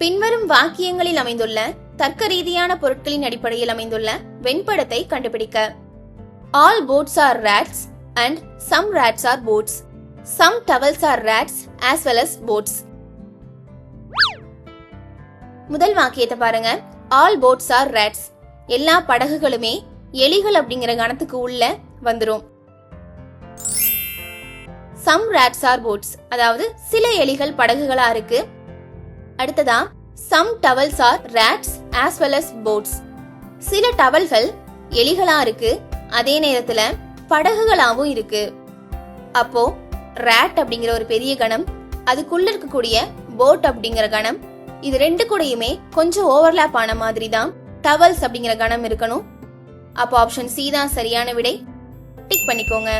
பின்வரும் வாக்கியங்களில் அமைந்துள்ள தர்க்க ரீதியான பொருட்களின் அடிப்படையில் அமைந்துள்ள வெண்படத்தை கண்டுபிடிக்க. All boats are rats and some rats are boats some towels are rats as well as boats முதல் வாக்கியத்தை பாருங்க. ஆல் போட்ஸ் ஆர் ரேட்ஸ் எல்லா படகுகளுமே எலிகள் அப்படிங்கிற கணத்துக்கு உள்ள வந்துரும். சம் ரேட்ஸ் ஆர் போட்ஸ் அதாவது சில எலிகள் படகுகளா இருக்கு. அடுத்ததா some towels are rats as well as boats சில டவல்கள் எலிகளா இருக்கு அதே நேரத்துல படகுகளாவும் இருக்கு. அப்போ ரேட் அப்படிங்கிற ஒரு பெரிய கணம் அதுக்குள்ள இருக்கக்கூடிய போட் அப்படிங்கிற கணம் இது ரெண்டு கூடயுமே கொஞ்சம் ஓவர்லாப் ஆன மாதிரி தான் டவல்ஸ் அப்படிங்கிற கணம் இருக்கணும். அப்போ ஆப்ஷன் சி தான் சரியான விடை. டிக் பண்ணிக்கோங்க.